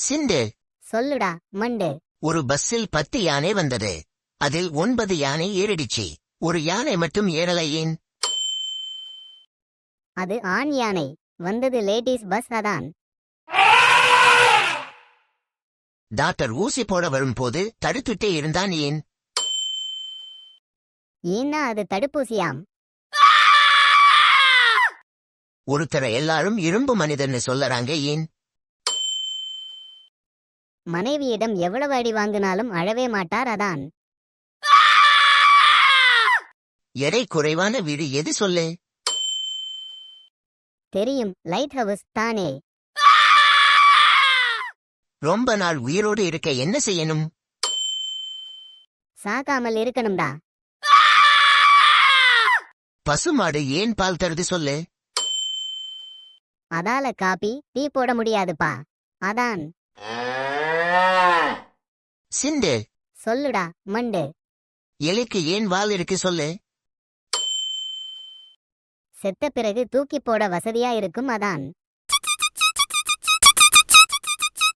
சிண்டு. சொல்லுடா மண்டு. ஒரு பஸ்ஸில் பத்து யானை வந்தது. அதில் ஒன்பது யானை ஏறிடுச்சு. ஒரு யானை மட்டும் ஏறலை ஏன்? அது ஆண் யானை. வந்தது லேடிஸ் பஸ் அதான். டாக்டர் ஊசி போட வரும்போது தடுத்துட்டே இருந்தான் ஏன்? ஏன்னா அது தடுப்பூசியாம். ஒருத்தரை எல்லாரும் இரும்பு மனிதன்னு சொல்லறாங்க ஏன்? மனைவியிடம் எவ்வளவு அடி வாங்கினாலும் அழவே மாட்டார் அதான். எடை குறைவான வீடு எது சொல்லு? தெரியும் லைட் ஹவுஸ் தானே. ரொம்ப நாள் உயிரோடு இருக்க என்ன செய்யணும்? சாகாமல் இருக்கணும்டா. பசுமாடு ஏன் பால் தருது சொல்லு? அதால காப்பி டீ போட முடியாதுப்பா. அதான். சிண்டு. சொல்லுடா மண்டு. எலிக்கு ஏன் வால் இருக்கு சொல்லு. செத்த பிறகு தூக்கி போட வசதியா இருக்கும் அதான்.